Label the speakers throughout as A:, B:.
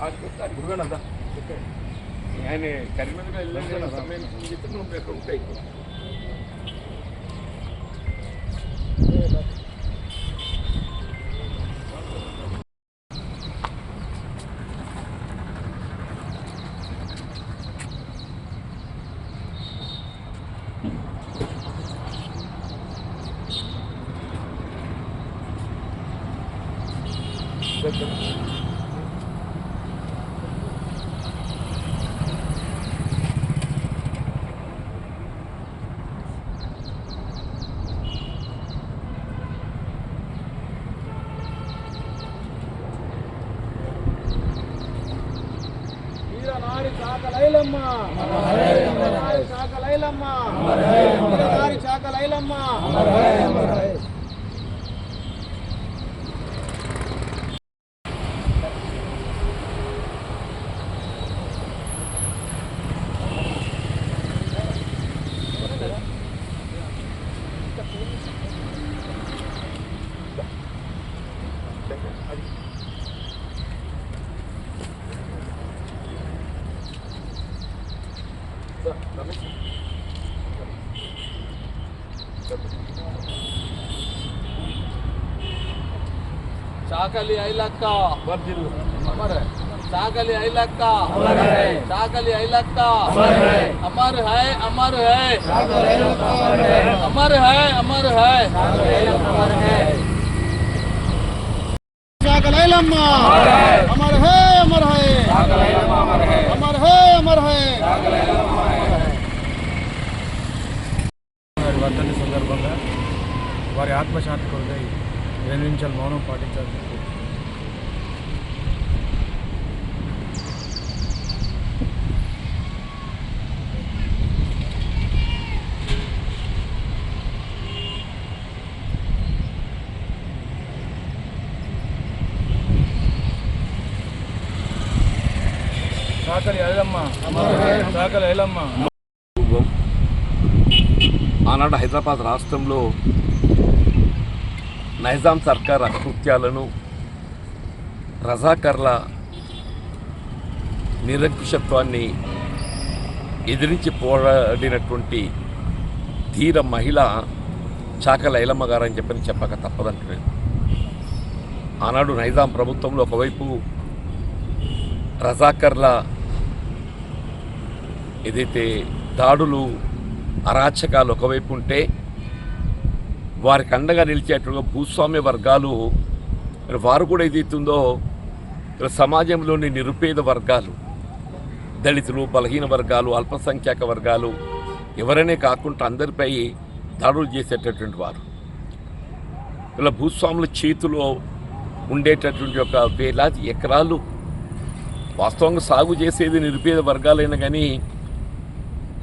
A: ಹುಡುಗನ ಅದ ಏನೇ ಕರಿಮೆ ಎಲ್ಲ ಸಮಯ ಬೇಕು
B: ಊಟ ಇತ್ತು Thank you. చాకలైలమ్మ వీరనారి చాకలైలమ్మ వీరనారి చాకలైలమ్మ
C: చాకలి ఐలక్క
A: ಸಾಕಲಿ
C: ಐಲಕ್ಕ ಬರ್ದಿರು ಅಮರ ಸಾಕಲಿ ಐಲಕ್ಕ ಸಾಕಲಿ ಐಲಕ್ಕ ಅಮರ ಹೈ ಅಮರ ಹೈ ಅಮರ ಹೈ ಅಮರ
B: ಹೈ ಸಾಕಲೈಲಮ್ಮ ಅಮರ ಹೈ ಅಮರ ಹೈ ಅಮರ ಹೈ ಅಮರ
D: ಹೈ వర్ధన సందర్భంగా వారి ఆత్మశాంతి కొరకై రెండు నిమిషాలు మౌనం పాటించాలి
A: ఆనాడు హైదరాబాద్ రాష్ట్రంలో నైజాం సర్కార్ అకృత్యాలను రజాకర్ల నిరంకుశత్వాన్ని ఎదిరించి పోరాడినటువంటి ధీర మహిళ చాక ఐలమ్మ గారు అని చెప్పని చెప్పక తప్పదంటున్నాను ఆనాడు నైజాం ప్రభుత్వంలో ఒకవైపు రజాకర్ల ఏదైతే దాడులు అరాచకాలు ఒకవైపు ఉంటే వారికి అండగా నిలిచేట్టుగా భూస్వామ్య వర్గాలు వారు కూడా ఏదైతుందో సమాజంలోని నిరుపేద వర్గాలు దళితులు బలహీన వర్గాలు అల్పసంఖ్యాక వర్గాలు ఎవరనే కాకుండా అందరిపై దాడులు చేసేటటువంటి వారు. ఇలా భూస్వాముల చేతిలో ఉండేటటువంటి ఒక వేలాది ఎకరాలు వాస్తవంగా సాగు చేసేది నిరుపేద వర్గాలైనా కానీ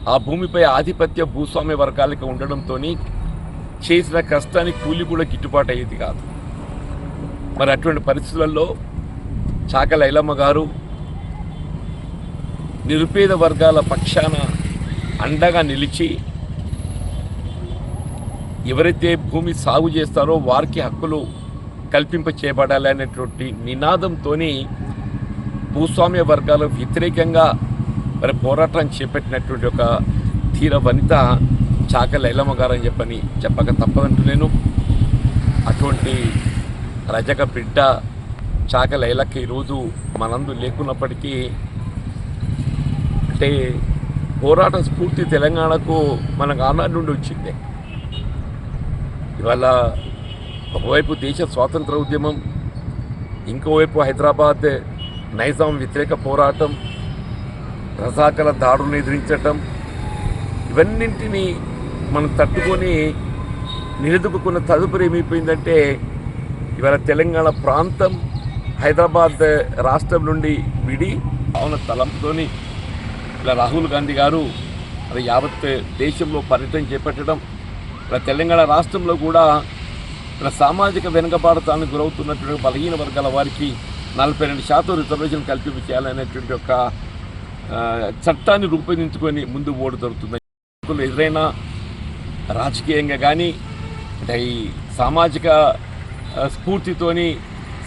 A: ఆ భూమిపై ఆధిపత్య భూస్వామ్య వర్గాలకి ఉండడంతో చేసిన కష్టానికి కూలి కూడా గిట్టుబాటు అయ్యేది కాదు. మరి అటువంటి పరిస్థితులలో చాకల ఐలమ్మ గారు నిరుపేద వర్గాల పక్షాన అండగా నిలిచి ఎవరైతే భూమి సాగు చేస్తారో వారికి హక్కులు కల్పింప చేయబడాలి అనేటువంటి నినాదంతో భూస్వామ్య వర్గాలకు వ్యతిరేకంగా మరి పోరాటం చేపట్టినటువంటి ఒక ధీర వనిత చాక లైలమ్మ గారు అని చెప్పని చెప్పక తప్పదంటూ నేను. అటువంటి రజక బిడ్డ చాక లైలక్క ఈరోజు మనందు లేకున్నప్పటికీ అంటే పోరాట స్ఫూర్తి తెలంగాణకు మనకు ఆనాడు నుండి వచ్చిందే. ఇవాళ ఒకవైపు దేశ స్వాతంత్ర ఉద్యమం ఇంకోవైపు హైదరాబాద్ నైజాం వ్యతిరేక పోరాటం రజాకల దాడులను ఎదిరించటం ఇవన్నింటినీ మనం తట్టుకొని నిలదొక్కున్న తదుపరి ఏమైపోయిందంటే ఇవాళ తెలంగాణ ప్రాంతం హైదరాబాద్ రాష్ట్రం నుండి విడి అవున తలంపుతోని ఇలా రాహుల్ గాంధీ గారు అది యావత్ దేశంలో పర్యటన చేపట్టడం ఇలా తెలంగాణ రాష్ట్రంలో కూడా ఇలా సామాజిక వెనుకబాటుతానికి గురవుతున్నటువంటి బలహీన వర్గాల వారికి నలభై రెండు శాతం రిజర్వేషన్ కల్పింపు చేయాలనేటువంటి ఒక చట్టాన్ని రూపొందించుకొని ముందు ఓడు జరుగుతుంది. ఎదురైనా రాజకీయంగా కానీ అంటే ఈ సామాజిక స్ఫూర్తితోని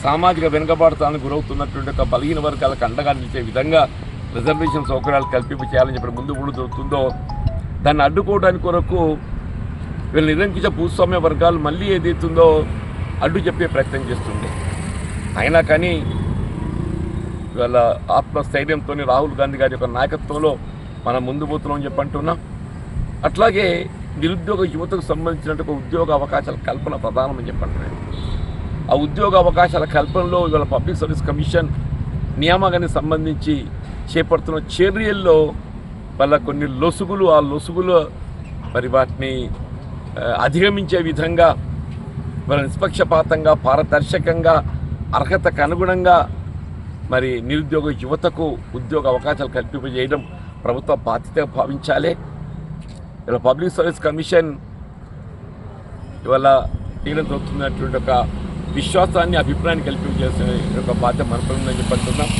A: సామాజిక వెనుకబాటుతానికి గురవుతున్నటువంటి ఒక బలహీన వర్గాలకు అండగా నిలిచే విధంగా రిజర్వేషన్ సౌకర్యాలు కల్పింపు చేయాలని చెప్పి ముందు కూడా దొరుకుతుందో దాన్ని అడ్డుకోవడానికి కొరకు వీళ్ళు నిరంకుశ భూస్వామ్య వర్గాలు మళ్ళీ ఏదైతుందో అడ్డు చెప్పే ప్రయత్నం చేస్తుంది. అయినా కానీ ఇవాళ ఆత్మస్థైర్యంతో రాహుల్ గాంధీ గారి యొక్క నాయకత్వంలో మనం ముందు పోతున్నాం చెప్పి అంటున్నాం. అట్లాగే నిరుద్యోగ యువతకు సంబంధించినట్టు ఒక ఉద్యోగ అవకాశాల కల్పన ప్రధానమని చెప్పండి. ఆ ఉద్యోగ అవకాశాల కల్పనలో ఇవాళ పబ్లిక్ సర్వీస్ కమిషన్ నియామకానికి సంబంధించి చేపడుతున్న చర్యల్లో వాళ్ళ కొన్ని లొసుగులు ఆ లొసుగులు మరి వాటిని అధిగమించే విధంగా వాళ్ళ నిష్పక్షపాతంగా పారదర్శకంగా అర్హతకు అనుగుణంగా మరి నిరుద్యోగ యువతకు ఉద్యోగ అవకాశాలు కల్పింపజేయడం ప్రభుత్వ బాధ్యతగా భావించాలి. ఇలా పబ్లిక్ సర్వీస్ కమిషన్ ఇవాళ తీరం దొరుకుతున్నటువంటి ఒక విశ్వాసాన్ని అభిప్రాయాన్ని కల్పించేసే ఒక బాధ్యత మనపై ఉందని చెప్పంటున్నాం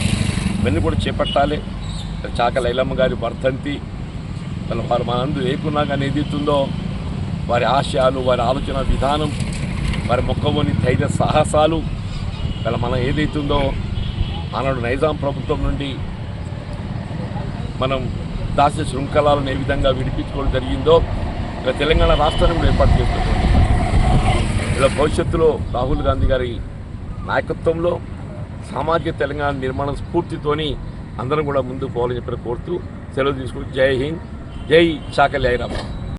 A: ఇవన్నీ కూడా చేపట్టాలి. చాక లైలమ్మ గారి వర్ధంతి వాళ్ళ వారు మనందు లేకున్నా కానీ ఏదైతుందో వారి ఆశయాలు వారి ఆలోచన విధానం వారి మొక్కవోని ధైర్య సాహసాలు వాళ్ళ మనం ఏదైతుందో ఆనాడు నైజాం ప్రభుత్వం నుండి మనం దాస్య శృంఖలాలను ఏ విధంగా విడిపించుకోవడం జరిగిందో ఇలా తెలంగాణ రాష్ట్రాన్ని కూడా ఏర్పాటు చేస్తున్నటువంటి ఇలా భవిష్యత్తులో రాహుల్ గాంధీ గారి నాయకత్వంలో సామాజిక తెలంగాణ నిర్మాణం స్ఫూర్తితోని అందరం కూడా ముందుకు పోవాలని చెప్పి కోరుతూ సెలవు తీసుకుంటూ జై హింద్ జై చాకలి హైరాబాద్